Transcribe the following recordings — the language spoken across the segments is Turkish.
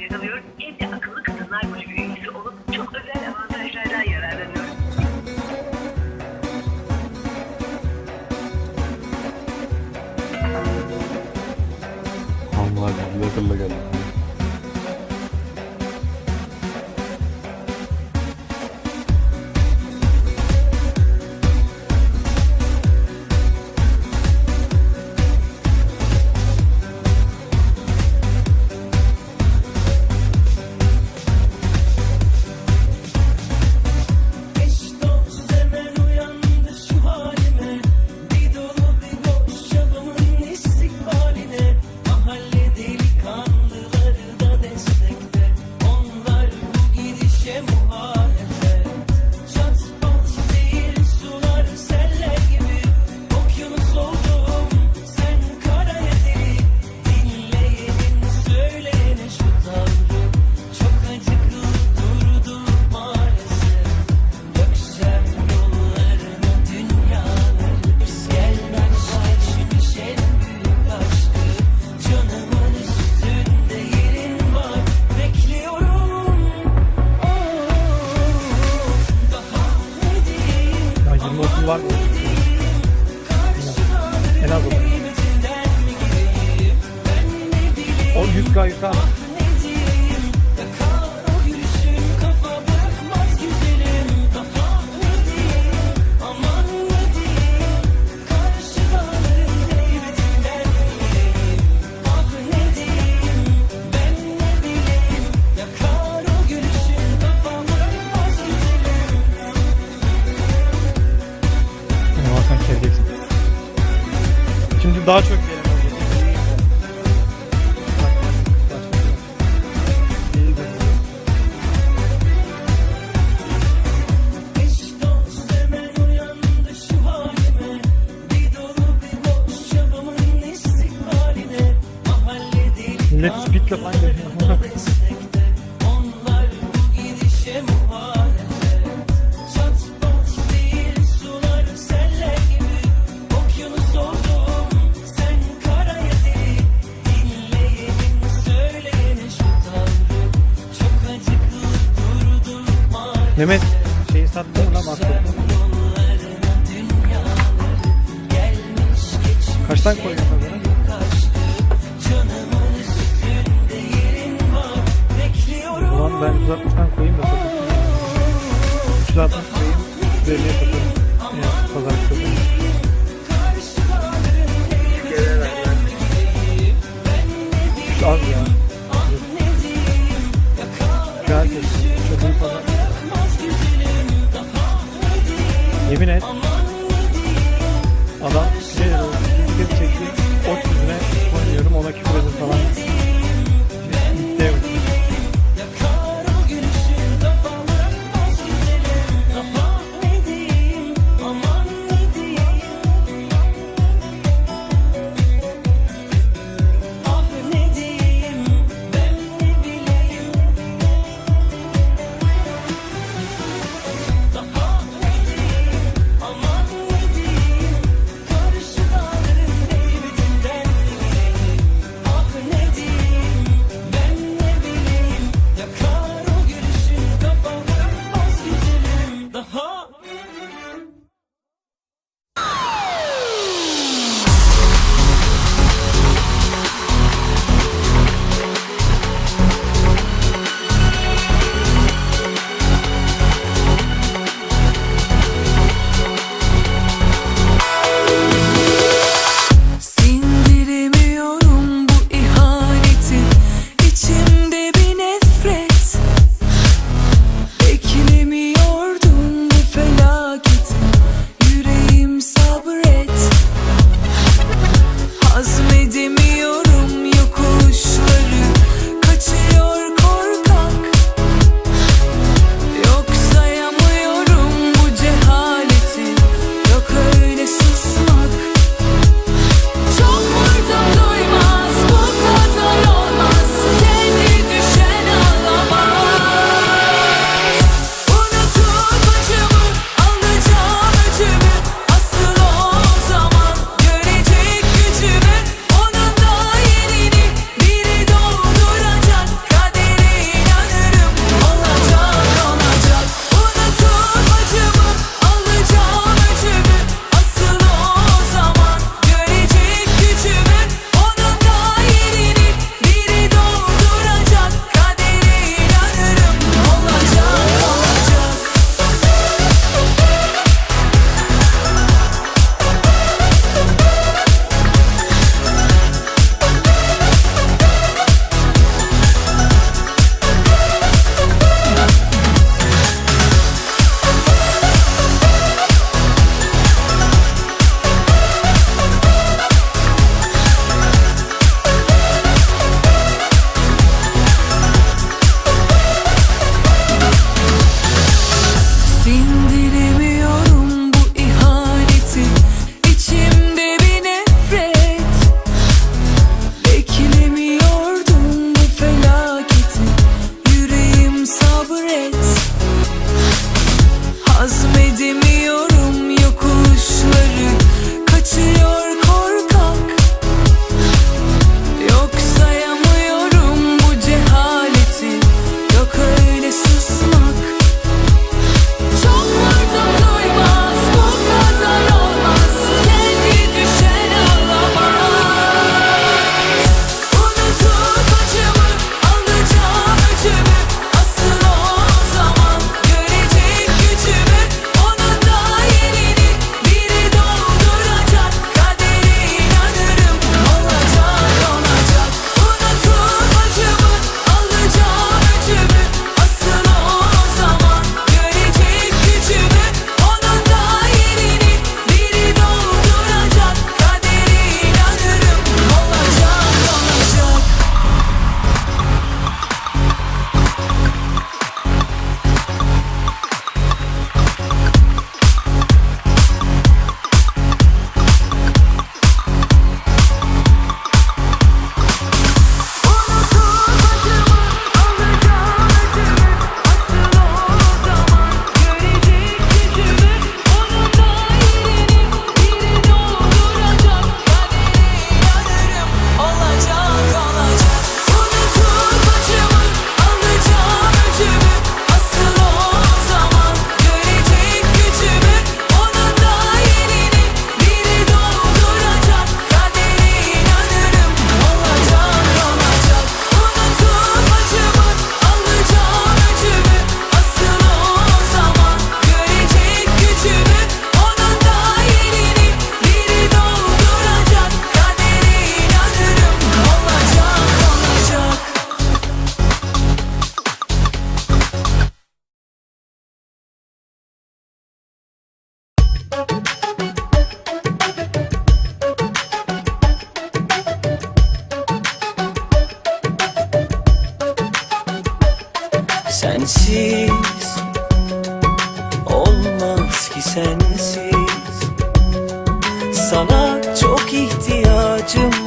yer alıyor hem de akıllı kadınlar kulübü üyesi olup çok özel avantajlardan yararlanıyor. Allah'a emanet olun. daha çok verim. baştan koyuyorum öbürü. Ulan ben 160'tan koyayım da satayım. 360 koyayım. Belliye satayım. Evet, pazar satayım. Az ya. Gerçekten. Çok iyi pazar. Yemin et. Adam şirket çekti. Ot yüzüne koyuyorum. Ona küfür falan. Sensiz. Olmaz ki sensiz. Sana çok ihtiyacım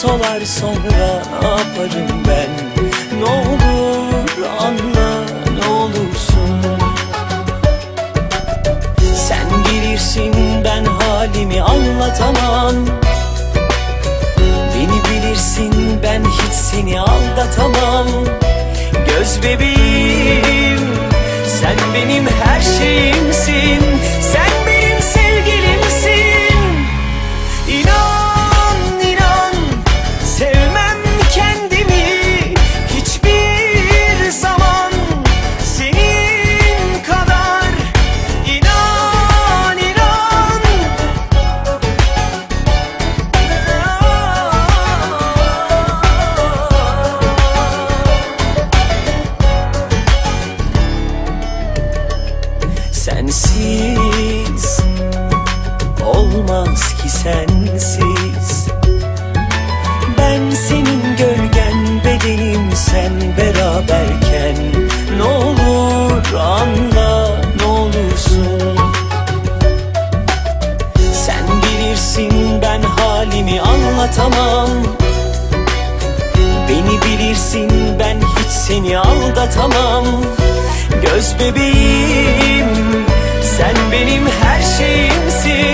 solar sonra yaparım ben? Ne olur anla ne olursun. Sen bilirsin ben halimi anlatamam. Beni bilirsin ben hiç seni aldatamam. Göz bebeğim sen benim her şeyimsin. anlatamam Beni bilirsin ben hiç seni aldatamam. Göz bebeğim sen benim her şeyimsin.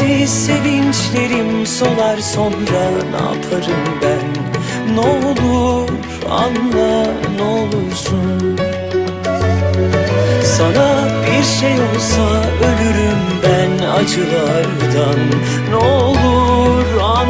Sensiz sevinçlerim solar sonra ne yaparım ben? Ne olur anla ne olursun. Sana bir şey olsa ölürüm ben acılardan. Ne olur anla.